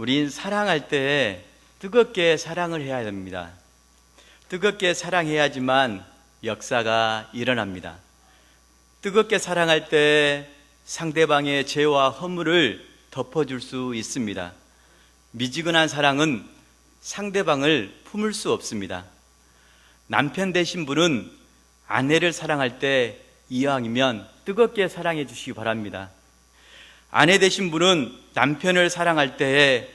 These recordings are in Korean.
우린 사랑할 때 뜨겁게 사랑을 해야 됩니다. 뜨겁게 사랑해야지만 역사가 일어납니다. 뜨겁게 사랑할 때 상대방의 죄와 허물을 덮어줄 수 있습니다. 미지근한 사랑은 상대방을 품을 수 없습니다. 남편 되신 분은 아내를 사랑할 때 이왕이면 뜨겁게 사랑해 주시기 바랍니다. 아내 되신 분은 남편을 사랑할 때에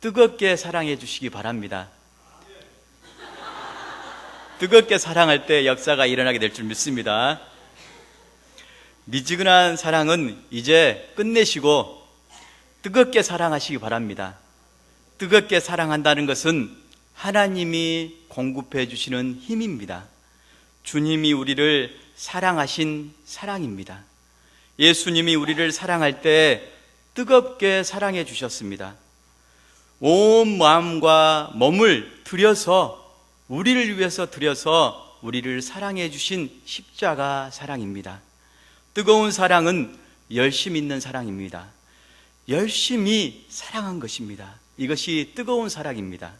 뜨겁게 사랑해 주시기 바랍니다. 뜨겁게 사랑할 때 역사가 일어나게 될 줄 믿습니다. 미지근한 사랑은 이제 끝내시고 뜨겁게 사랑하시기 바랍니다. 뜨겁게 사랑한다는 것은 하나님이 공급해 주시는 힘입니다. 주님이 우리를 사랑하신 사랑입니다. 예수님이 우리를 사랑할 때 뜨겁게 사랑해 주셨습니다. 온 마음과 몸을 들여서 우리를 위해서 들여서 우리를 사랑해 주신 십자가 사랑입니다. 뜨거운 사랑은 열심 있는 사랑입니다. 열심히 사랑한 것입니다. 이것이 뜨거운 사랑입니다.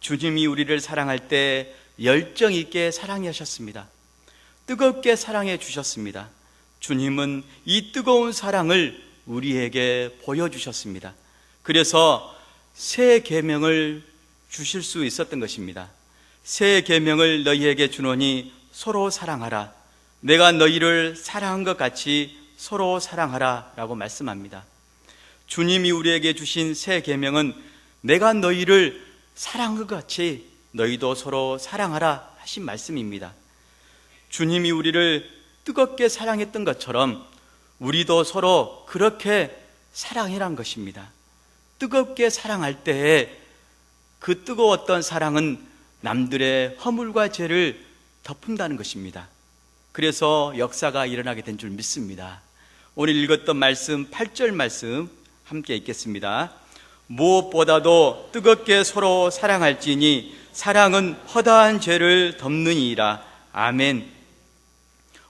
주님이 우리를 사랑할 때 열정 있게 사랑하셨습니다. 뜨겁게 사랑해 주셨습니다. 주님은 이 뜨거운 사랑을 우리에게 보여주셨습니다. 그래서 새 계명을 주실 수 있었던 것입니다. 새 계명을 너희에게 주노니 서로 사랑하라. 내가 너희를 사랑한 것 같이 서로 사랑하라라고 말씀합니다. 주님이 우리에게 주신 새 계명은 내가 너희를 사랑한 것 같이 너희도 서로 사랑하라 하신 말씀입니다. 주님이 우리를 뜨겁게 사랑했던 것처럼 우리도 서로 그렇게 사랑해란 것입니다. 뜨겁게 사랑할 때에 그 뜨거웠던 사랑은 남들의 허물과 죄를 덮은다는 것입니다. 그래서 역사가 일어나게 된 줄 믿습니다. 오늘 읽었던 말씀, 8절 말씀 함께 읽겠습니다. 무엇보다도 뜨겁게 서로 사랑할지니 사랑은 허다한 죄를 덮느니라. 아멘.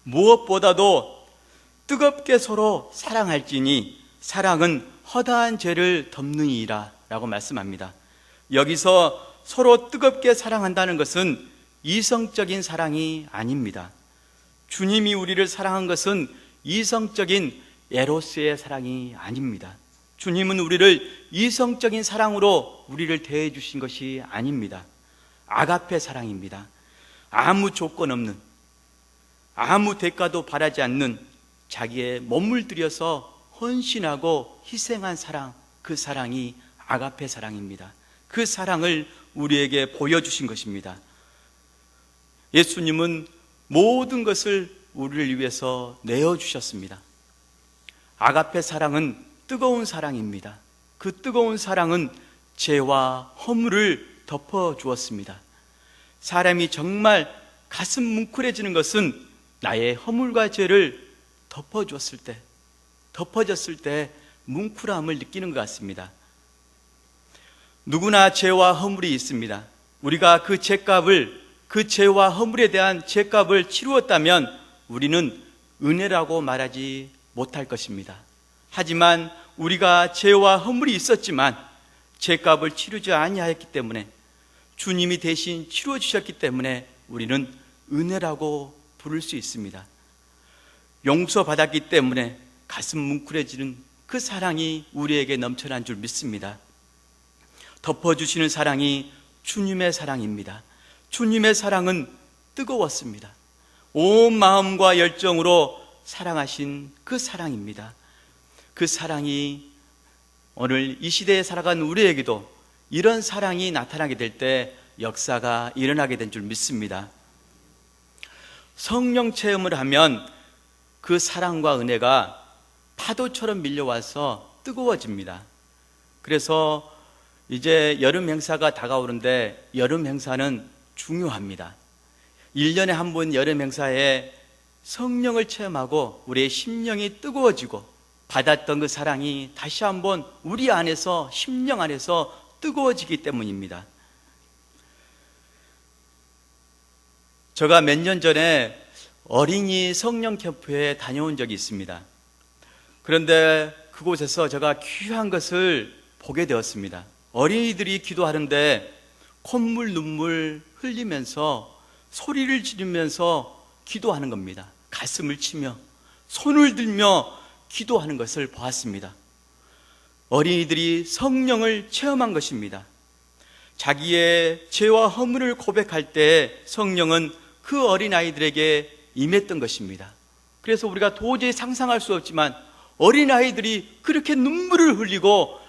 무엇보다도 뜨겁게 서로 사랑할지니 사랑은 허다한 죄를 덮느니라. 라고 말씀합니다. 여기서 서로 뜨겁게 사랑한다는 것은 이성적인 사랑이 아닙니다. 주님이 우리를 사랑한 것은 이성적인 에로스의 사랑이 아닙니다. 주님은 우리를 이성적인 사랑으로 우리를 대해 주신 것이 아닙니다. 아가페 사랑입니다. 아무 조건 없는, 아무 대가도 바라지 않는 자기의 몸을 들여서 헌신하고 희생한 사랑, 그 사랑이 아가페 사랑입니다. 그 사랑을 우리에게 보여주신 것입니다. 예수님은 모든 것을 우리를 위해서 내어주셨습니다. 아가페 사랑은 뜨거운 사랑입니다. 그 뜨거운 사랑은 죄와 허물을 덮어 주었습니다. 사람이 정말 가슴 뭉클해지는 것은 나의 허물과 죄를 덮어 주었을 때, 덮어졌을 때 뭉클함을 느끼는 것 같습니다. 누구나 죄와 허물이 있습니다. 우리가 그 죄값을 그 죄와 허물에 대한 죄값을 치루었다면 우리는 은혜라고 말하지 못할 것입니다. 하지만 우리가 죄와 허물이 있었지만 죄값을 치르지 아니하였기 때문에 주님이 대신 치루어 주셨기 때문에 우리는 은혜라고 부를 수 있습니다. 용서받았기 때문에 가슴 뭉클해지는 그 사랑이 우리에게 넘쳐난 줄 믿습니다. 덮어주시는 사랑이 주님의 사랑입니다. 주님의 사랑은 뜨거웠습니다. 온 마음과 열정으로 사랑하신 그 사랑입니다. 그 사랑이 오늘 이 시대에 살아간 우리에게도 이런 사랑이 나타나게 될 때 역사가 일어나게 된 줄 믿습니다. 성령 체험을 하면 그 사랑과 은혜가 파도처럼 밀려와서 뜨거워집니다. 그래서 이제 여름 행사가 다가오는데 여름 행사는 중요합니다. 1년에 한 번 여름 행사에 성령을 체험하고 우리의 심령이 뜨거워지고 받았던 그 사랑이 다시 한번 우리 안에서 심령 안에서 뜨거워지기 때문입니다. 제가 몇 년 전에 어린이 성령 캠프에 다녀온 적이 있습니다. 그런데 그곳에서 제가 귀한 것을 보게 되었습니다. 어린이들이 기도하는데 콧물, 눈물 흘리면서 소리를 지르면서 기도하는 겁니다. 가슴을 치며 손을 들며 기도하는 것을 보았습니다. 어린이들이 성령을 체험한 것입니다. 자기의 죄와 허물을 고백할 때 성령은 그 어린아이들에게 임했던 것입니다. 그래서 우리가 도저히 상상할 수 없지만 어린아이들이 그렇게 눈물을 흘리고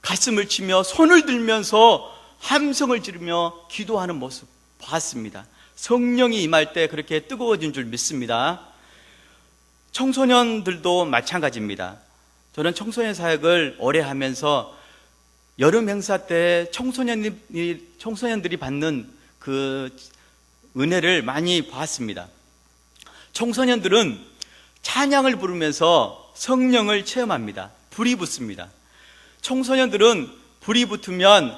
가슴을 치며 손을 들면서 함성을 지르며 기도하는 모습 봤습니다. 성령이 임할 때 그렇게 뜨거워진 줄 믿습니다. 청소년들도 마찬가지입니다. 저는 청소년 사역을 오래 하면서 여름 행사 때 청소년들이, 청소년들이 받는 그 은혜를 많이 봤습니다. 청소년들은 찬양을 부르면서 성령을 체험합니다. 불이 붙습니다. 청소년들은 불이 붙으면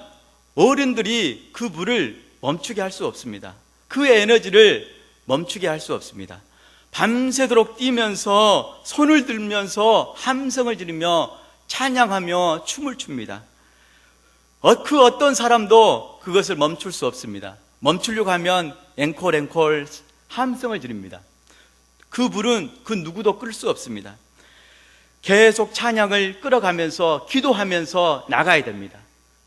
어른들이 그 불을 멈추게 할 수 없습니다. 그 에너지를 멈추게 할 수 없습니다. 밤새도록 뛰면서 손을 들면서 함성을 지르며 찬양하며 춤을 춥니다. 어, 그 어떤 사람도 그것을 멈출 수 없습니다. 멈추려고 하면 앵콜 앵콜 함성을 지릅니다. 그 불은 그 누구도 끌 수 없습니다. 계속 찬양을 끌어가면서 기도하면서 나가야 됩니다.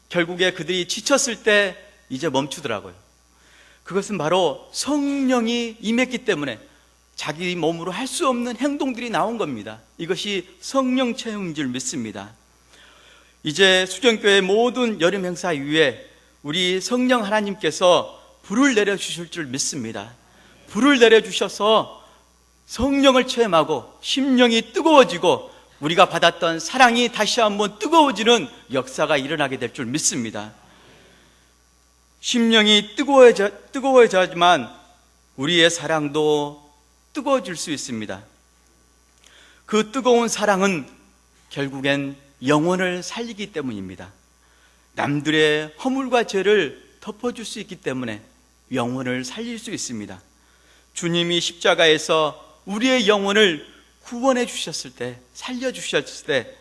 결국에 그들이 지쳤을 때 이제 멈추더라고요. 그것은 바로 성령이 임했기 때문에 자기 몸으로 할 수 없는 행동들이 나온 겁니다. 이것이 성령 체험인 줄 믿습니다. 이제 수정교회 모든 여름 행사 이후에 우리 성령 하나님께서 불을 내려주실 줄 믿습니다. 불을 내려주셔서 성령을 체험하고 심령이 뜨거워지고 우리가 받았던 사랑이 다시 한번 뜨거워지는 역사가 일어나게 될 줄 믿습니다. 심령이 뜨거워져, 뜨거워져야지만 우리의 사랑도 뜨거워질 수 있습니다. 그 뜨거운 사랑은 결국엔 영혼을 살리기 때문입니다. 남들의 허물과 죄를 덮어줄 수 있기 때문에 영혼을 살릴 수 있습니다. 주님이 십자가에서 우리의 영혼을 구원해 주셨을 때, 살려 주셨을 때,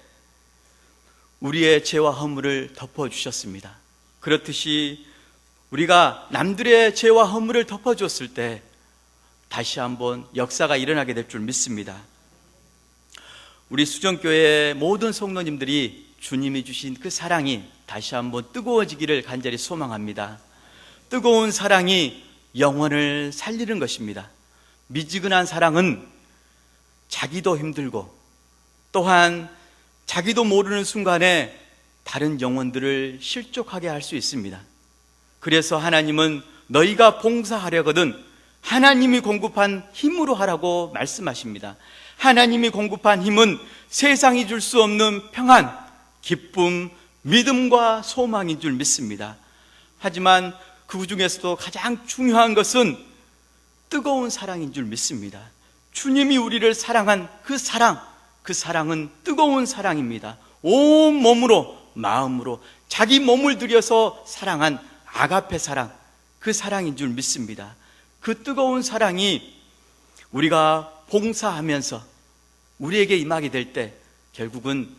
우리의 죄와 허물을 덮어 주셨습니다. 그렇듯이 우리가 남들의 죄와 허물을 덮어 줬을 때, 다시 한번 역사가 일어나게 될 줄 믿습니다. 우리 수정교회 모든 성도님들이 주님이 주신 그 사랑이 다시 한번 뜨거워지기를 간절히 소망합니다. 뜨거운 사랑이 영혼을 살리는 것입니다. 미지근한 사랑은 자기도 힘들고 또한 자기도 모르는 순간에 다른 영혼들을 실족하게 할 수 있습니다. 그래서 하나님은 너희가 봉사하려거든 하나님이 공급한 힘으로 하라고 말씀하십니다. 하나님이 공급한 힘은 세상이 줄 수 없는 평안, 기쁨, 믿음과 소망인 줄 믿습니다. 하지만 그 중에서도 가장 중요한 것은 뜨거운 사랑인 줄 믿습니다. 주님이 우리를 사랑한 그 사랑, 그 사랑은 뜨거운 사랑입니다. 온 몸으로, 마음으로, 자기 몸을 들여서 사랑한 아가페 사랑, 그 사랑인 줄 믿습니다. 그 뜨거운 사랑이 우리가 봉사하면서 우리에게 임하게 될 때 결국은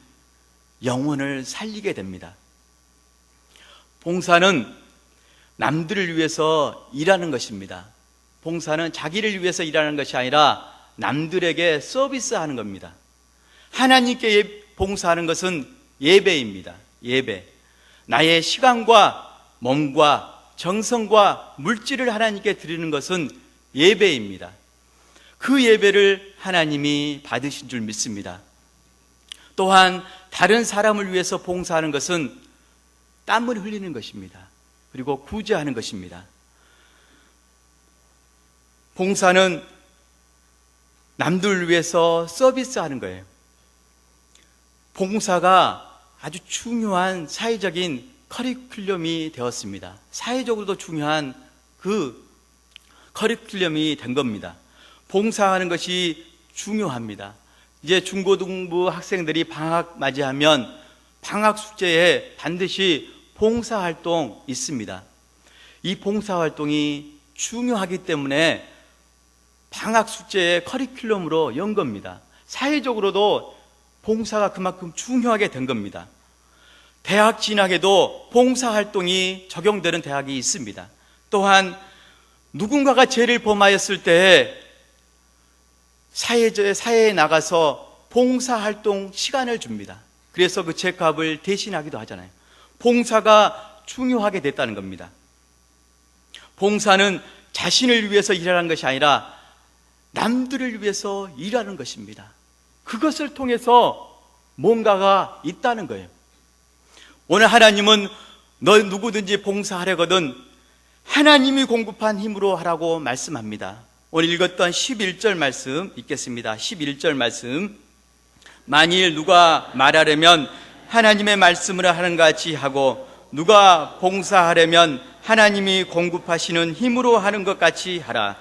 영혼을 살리게 됩니다. 봉사는 남들을 위해서 일하는 것입니다. 봉사는 자기를 위해서 일하는 것이 아니라 남들에게 서비스하는 겁니다. 하나님께 봉사하는 것은 예배입니다. 예배. 나의 시간과 몸과 정성과 물질을 하나님께 드리는 것은 예배입니다. 그 예배를 하나님이 받으신 줄 믿습니다. 또한 다른 사람을 위해서 봉사하는 것은 땀을 흘리는 것입니다. 그리고 구제하는 것입니다. 봉사는 남들을 위해서 서비스하는 거예요. 봉사가 아주 중요한 사회적인 커리큘럼이 되었습니다. 사회적으로도 중요한 그 커리큘럼이 된 겁니다. 봉사하는 것이 중요합니다. 이제 중고등부 학생들이 방학 맞이하면 방학 숙제에 반드시 봉사 활동 있습니다. 이 봉사 활동이 중요하기 때문에 방학 숙제의 커리큘럼으로 연 겁니다. 사회적으로도 봉사가 그만큼 중요하게 된 겁니다. 대학 진학에도 봉사활동이 적용되는 대학이 있습니다. 또한 누군가가 죄를 범하였을 때 사회, 사회에 나가서 봉사활동 시간을 줍니다. 그래서 그 죄값을 대신하기도 하잖아요. 봉사가 중요하게 됐다는 겁니다. 봉사는 자신을 위해서 일하는 것이 아니라 남들을 위해서 일하는 것입니다. 그것을 통해서 뭔가가 있다는 거예요. 오늘 하나님은 너 누구든지 봉사하려거든 하나님이 공급한 힘으로 하라고 말씀합니다. 오늘 읽었던 11절 말씀 읽겠습니다. 11절 말씀. 만일 누가 말하려면 하나님의 말씀을 하는 것 같이 하고 누가 봉사하려면 하나님이 공급하시는 힘으로 하는 것 같이 하라.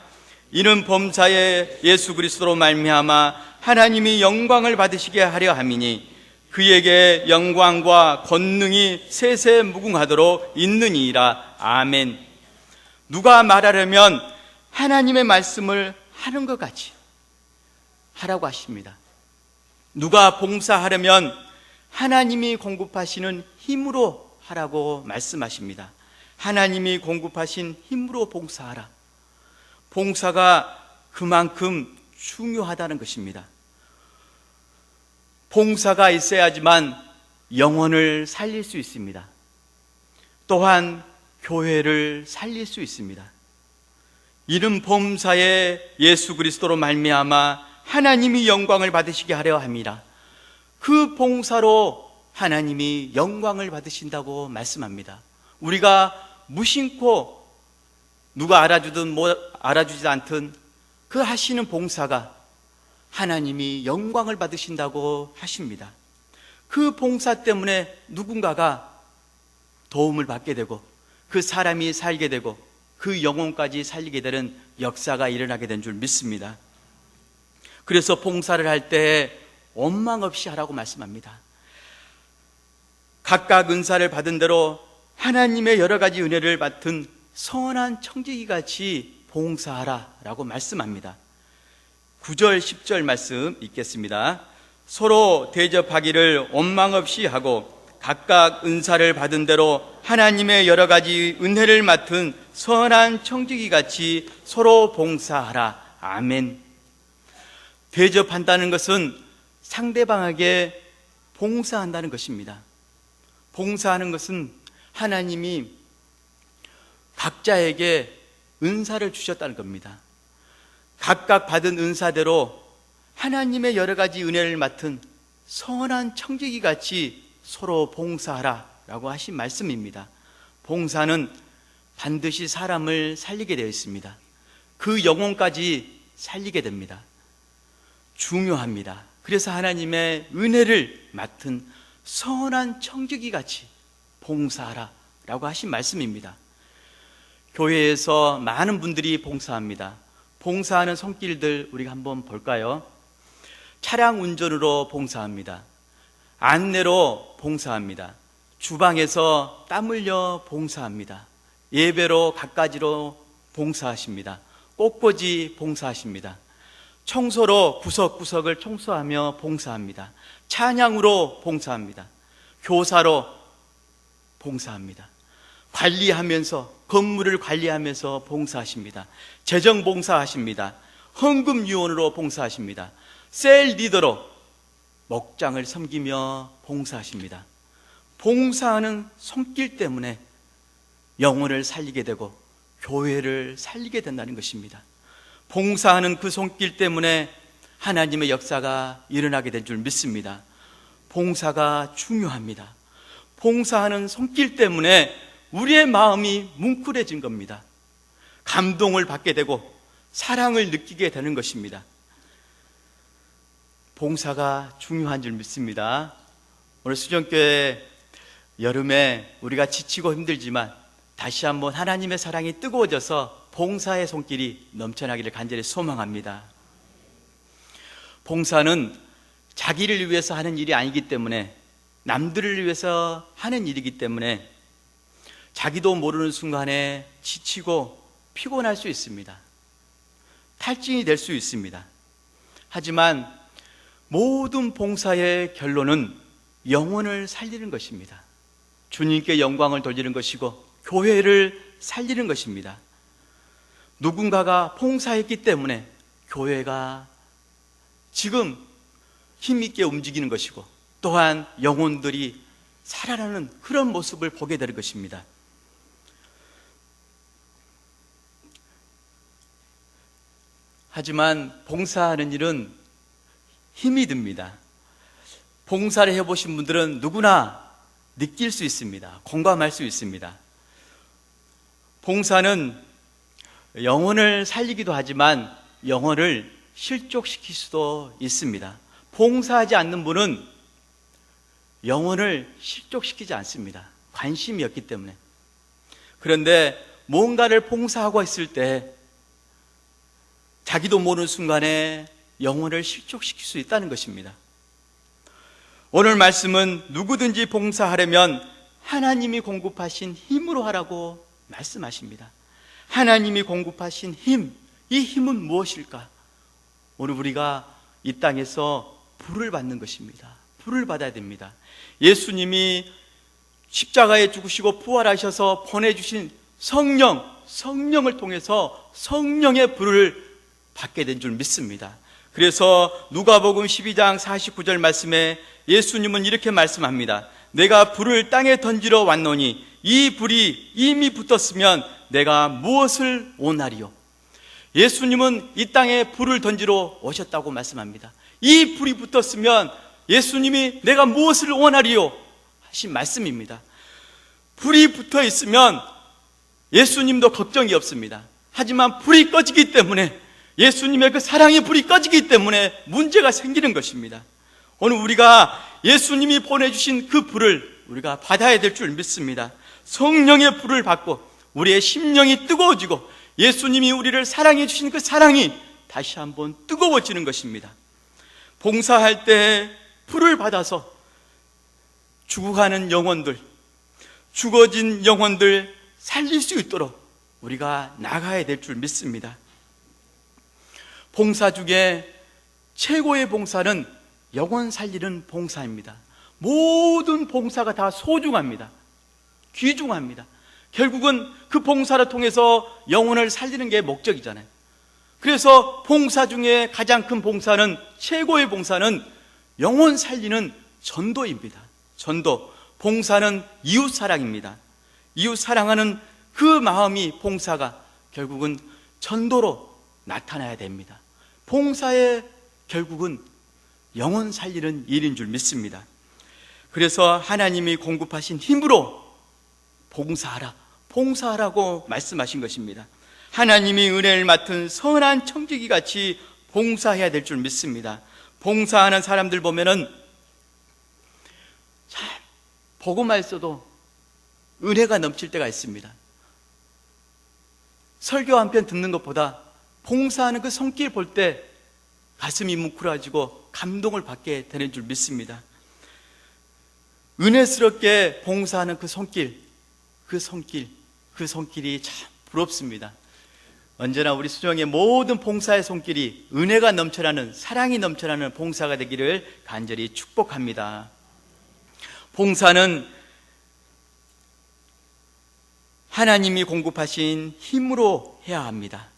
이는 범사에 예수 그리스도로 말미암아 하나님이 영광을 받으시게 하려 함이니 그에게 영광과 권능이 세세 무궁하도록 있느니라. 아멘. 누가 말하려면 하나님의 말씀을 하는 것 같이 하라고 하십니다. 누가 봉사하려면 하나님이 공급하시는 힘으로 하라고 말씀하십니다. 하나님이 공급하신 힘으로 봉사하라. 봉사가 그만큼 중요하다는 것입니다. 봉사가 있어야지만 영혼을 살릴 수 있습니다. 또한 교회를 살릴 수 있습니다. 이름 범사에 예수 그리스도로 말미암아 하나님이 영광을 받으시게 하려 함이라. 그 봉사로 하나님이 영광을 받으신다고 말씀합니다. 우리가 무심코 누가 알아주든 뭐 알아주지 않든 그 하시는 봉사가 하나님이 영광을 받으신다고 하십니다. 그 봉사 때문에 누군가가 도움을 받게 되고 그 사람이 살게 되고 그 영혼까지 살리게 되는 역사가 일어나게 된 줄 믿습니다. 그래서 봉사를 할 때 원망 없이 하라고 말씀합니다. 각각 은사를 받은 대로 하나님의 여러 가지 은혜를 맡은 선한 청지기 같이 봉사하라 라고 말씀합니다. 9절, 10절 말씀 읽겠습니다. 서로 대접하기를 원망 없이 하고 각각 은사를 받은 대로 하나님의 여러 가지 은혜를 맡은 선한 청지기 같이 서로 봉사하라. 아멘. 대접한다는 것은 상대방에게 봉사한다는 것입니다. 봉사하는 것은 하나님이 각자에게 은사를 주셨다는 겁니다. 각각 받은 은사대로 하나님의 여러 가지 은혜를 맡은 선한 청지기 같이 서로 봉사하라 라고 하신 말씀입니다. 봉사는 반드시 사람을 살리게 되어 있습니다. 그 영혼까지 살리게 됩니다. 중요합니다. 그래서 하나님의 은혜를 맡은 선한 청지기 같이 봉사하라 라고 하신 말씀입니다. 교회에서 많은 분들이 봉사합니다. 봉사하는 손길들 우리가 한번 볼까요? 차량 운전으로 봉사합니다. 안내로 봉사합니다. 주방에서 땀 흘려 봉사합니다. 예배로 갖가지로 봉사하십니다. 꽃꽂이 봉사하십니다. 청소로 구석구석을 청소하며 봉사합니다. 찬양으로 봉사합니다. 교사로 봉사합니다. 관리하면서 건물을 관리하면서 봉사하십니다. 재정 봉사하십니다. 헌금 유언으로 봉사하십니다. 셀 리더로 목장을 섬기며 봉사하십니다. 봉사하는 손길 때문에 영혼을 살리게 되고 교회를 살리게 된다는 것입니다. 봉사하는 그 손길 때문에 하나님의 역사가 일어나게 된 줄 믿습니다. 봉사가 중요합니다. 봉사하는 손길 때문에 우리의 마음이 뭉클해진 겁니다. 감동을 받게 되고 사랑을 느끼게 되는 것입니다. 봉사가 중요한 줄 믿습니다. 오늘 수정교회 여름에 우리가 지치고 힘들지만 다시 한번 하나님의 사랑이 뜨거워져서 봉사의 손길이 넘쳐나기를 간절히 소망합니다. 봉사는 자기를 위해서 하는 일이 아니기 때문에 남들을 위해서 하는 일이기 때문에 자기도 모르는 순간에 지치고 피곤할 수 있습니다. 탈진이 될 수 있습니다. 하지만 모든 봉사의 결론은 영혼을 살리는 것입니다. 주님께 영광을 돌리는 것이고 교회를 살리는 것입니다. 누군가가 봉사했기 때문에 교회가 지금 힘있게 움직이는 것이고 또한 영혼들이 살아나는 그런 모습을 보게 될 것입니다. 하지만 봉사하는 일은 힘이 듭니다. 봉사를 해보신 분들은 누구나 느낄 수 있습니다. 공감할 수 있습니다. 봉사는 영혼을 살리기도 하지만 영혼을 실족시킬 수도 있습니다. 봉사하지 않는 분은 영혼을 실족시키지 않습니다. 관심이 없기 때문에. 그런데 뭔가를 봉사하고 있을 때 자기도 모르는 순간에 영혼을 실족시킬 수 있다는 것입니다. 오늘 말씀은 누구든지 봉사하려면 하나님이 공급하신 힘으로 하라고 말씀하십니다. 하나님이 공급하신 힘, 이 힘은 무엇일까? 오늘 우리가 이 땅에서 불을 받는 것입니다. 불을 받아야 됩니다. 예수님이 십자가에 죽으시고 부활하셔서 보내주신 성령, 성령을 통해서 성령의 불을 받게 된 줄 믿습니다. 그래서 누가복음 12장 49절 말씀에 예수님은 이렇게 말씀합니다. 내가 불을 땅에 던지러 왔노니 이 불이 이미 붙었으면 내가 무엇을 원하리요? 예수님은 이 땅에 불을 던지러 오셨다고 말씀합니다. 이 불이 붙었으면 예수님이 내가 무엇을 원하리요? 하신 말씀입니다. 불이 붙어 있으면 예수님도 걱정이 없습니다. 하지만 불이 꺼지기 때문에 예수님의 그 사랑의 불이 꺼지기 때문에 문제가 생기는 것입니다. 오늘 우리가 예수님이 보내주신 그 불을 우리가 받아야 될 줄 믿습니다. 성령의 불을 받고 우리의 심령이 뜨거워지고 예수님이 우리를 사랑해 주신 그 사랑이 다시 한번 뜨거워지는 것입니다. 봉사할 때 불을 받아서 죽어가는 영혼들, 죽어진 영혼들 살릴 수 있도록 우리가 나가야 될 줄 믿습니다. 봉사 중에 최고의 봉사는 영혼 살리는 봉사입니다. 모든 봉사가 다 소중합니다. 귀중합니다. 결국은 그 봉사를 통해서 영혼을 살리는 게 목적이잖아요. 그래서 봉사 중에 가장 큰 봉사는 최고의 봉사는 영혼 살리는 전도입니다. 전도. 봉사는 이웃 사랑입니다. 이웃 사랑하는 그 마음이 봉사가 결국은 전도로 나타나야 됩니다. 봉사의 결국은 영혼 살리는 일인 줄 믿습니다. 그래서 하나님이 공급하신 힘으로 봉사하라. 봉사하라고 말씀하신 것입니다. 하나님이 은혜를 맡은 선한 청지기 같이 봉사해야 될 줄 믿습니다. 봉사하는 사람들 보면은 참 보고만 있어도 은혜가 넘칠 때가 있습니다. 설교 한 편 듣는 것보다 봉사하는 그 손길 볼 때 가슴이 뭉클해지고 감동을 받게 되는 줄 믿습니다. 은혜스럽게 봉사하는 그 손길, 그 손길, 그 손길이 참 부럽습니다. 언제나 우리 수정의 모든 봉사의 손길이 은혜가 넘쳐나는 사랑이 넘쳐나는 봉사가 되기를 간절히 축복합니다. 봉사는 하나님이 공급하신 힘으로 해야 합니다.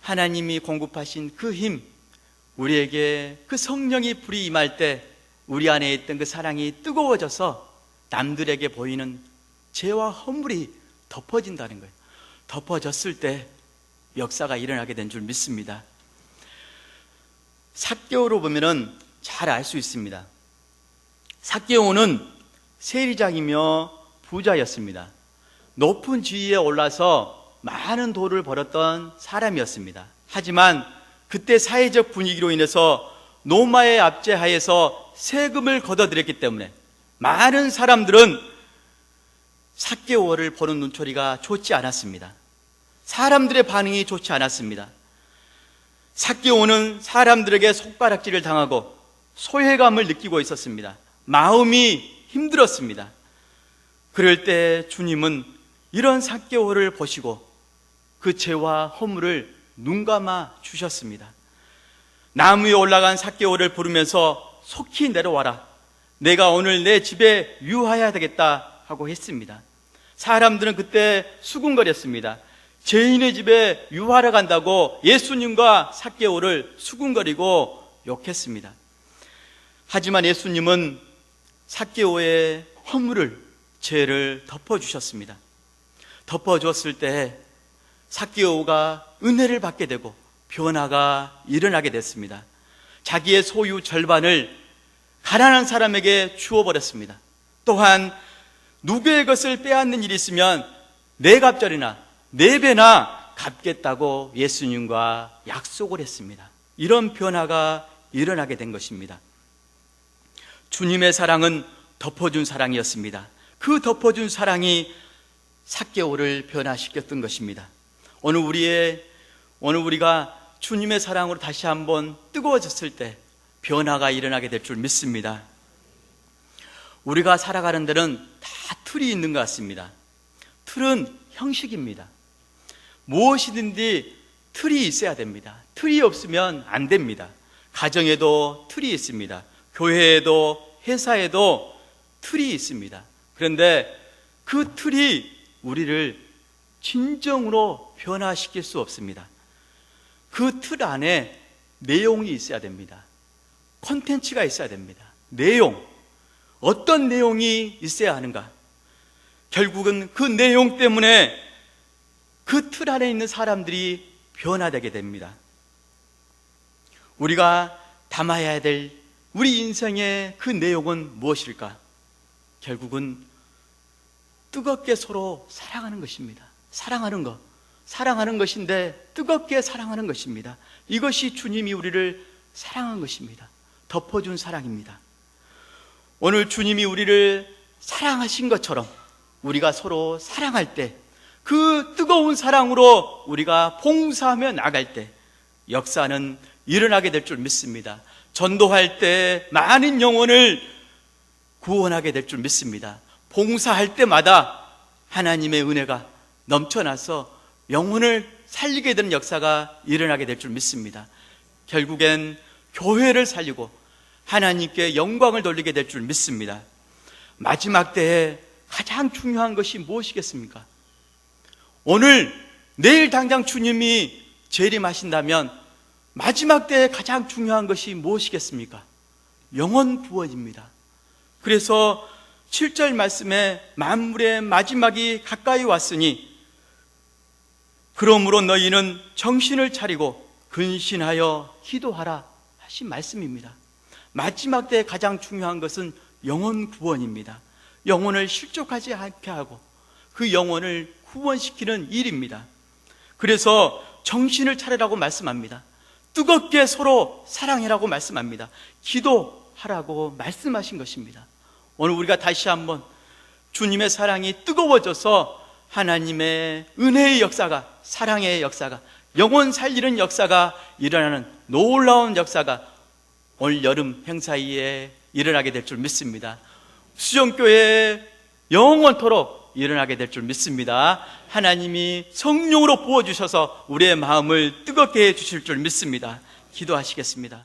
하나님이 공급하신 그 힘, 우리에게 그 성령이 불이 임할 때 우리 안에 있던 그 사랑이 뜨거워져서 남들에게 보이는 죄와 허물이 덮어진다는 거예요. 덮어졌을 때 역사가 일어나게 된 줄 믿습니다. 사개오로 보면은 잘 알 수 있습니다. 사개오는 세리장이며 부자였습니다. 높은 지위에 올라서 많은 돈을 벌었던 사람이었습니다. 하지만 그때 사회적 분위기로 인해서 노마의 압제하에서 세금을 걷어들였기 때문에 많은 사람들은 사개월을 보는 눈초리가 좋지 않았습니다. 사람들의 반응이 좋지 않았습니다. 사개오는 사람들에게 손가락질을 당하고 소외감을 느끼고 있었습니다. 마음이 힘들었습니다. 그럴 때 주님은 이런 사개오를 보시고 그 죄와 허물을 눈감아 주셨습니다. 나무 위에 올라간 사개오를 부르면서 속히 내려와라. 내가 오늘 내 집에 유하여야 되겠다. 하고 했습니다. 사람들은 그때 수군거렸습니다. 죄인의 집에 유하러 간다고 예수님과 사개오를 수군거리고 욕했습니다. 하지만 예수님은 사개오의 허물을 죄를 덮어 주셨습니다. 덮어 주었을 때 사개오가 은혜를 받게 되고 변화가 일어나게 됐습니다. 자기의 소유 절반을 가난한 사람에게 주어버렸습니다. 또한 누구의 것을 빼앗는 일이 있으면 네 갑절이나 네 배나 갚겠다고 예수님과 약속을 했습니다. 이런 변화가 일어나게 된 것입니다. 주님의 사랑은 덮어준 사랑이었습니다. 그 덮어준 사랑이 사개오를 변화시켰던 것입니다. 오늘 우리의 오늘 우리가 주님의 사랑으로 다시 한번 뜨거워졌을 때 변화가 일어나게 될 줄 믿습니다. 우리가 살아가는 데는 다 틀이 있는 것 같습니다. 틀은 형식입니다. 무엇이든지 틀이 있어야 됩니다. 틀이 없으면 안 됩니다. 가정에도 틀이 있습니다. 교회에도 회사에도 틀이 있습니다. 그런데 그 틀이 우리를 진정으로 변화시킬 수 없습니다. 그 틀 안에 내용이 있어야 됩니다. 콘텐츠가 있어야 됩니다. 내용. 어떤 내용이 있어야 하는가? 결국은 그 내용 때문에 그 틀 안에 있는 사람들이 변화되게 됩니다. 우리가 담아야 될 우리 인생의 그 내용은 무엇일까? 결국은 뜨겁게 서로 사랑하는 것입니다. 사랑하는 것. 사랑하는 것인데 뜨겁게 사랑하는 것입니다. 이것이 주님이 우리를 사랑한 것입니다. 덮어준 사랑입니다. 오늘 주님이 우리를 사랑하신 것처럼 우리가 서로 사랑할 때 그 뜨거운 사랑으로 우리가 봉사하며 나갈 때 역사는 일어나게 될 줄 믿습니다. 전도할 때 많은 영혼을 구원하게 될 줄 믿습니다. 봉사할 때마다 하나님의 은혜가 넘쳐나서 영혼을 살리게 되는 역사가 일어나게 될 줄 믿습니다. 결국엔 교회를 살리고 하나님께 영광을 돌리게 될 줄 믿습니다. 마지막 때에 가장 중요한 것이 무엇이겠습니까? 오늘, 내일 당장 주님이 재림하신다면 마지막 때에 가장 중요한 것이 무엇이겠습니까? 영원 구원입니다. 그래서 7절 말씀에 만물의 마지막이 가까이 왔으니 그러므로 너희는 정신을 차리고 근신하여 기도하라 하신 말씀입니다. 마지막 때 가장 중요한 것은 영혼 구원입니다. 영혼을 실족하지 않게 하고 그 영혼을 구원시키는 일입니다. 그래서 정신을 차리라고 말씀합니다. 뜨겁게 서로 사랑해라고 말씀합니다. 기도하라고 말씀하신 것입니다. 오늘 우리가 다시 한번 주님의 사랑이 뜨거워져서 하나님의 은혜의 역사가, 사랑의 역사가, 영혼 살리는 역사가 일어나는 놀라운 역사가 올 여름 행사위에 일어나게 될 줄 믿습니다. 수정교회 영원토록 일어나게 될 줄 믿습니다. 하나님이 성령으로 부어주셔서 우리의 마음을 뜨겁게 해 주실 줄 믿습니다. 기도하시겠습니다.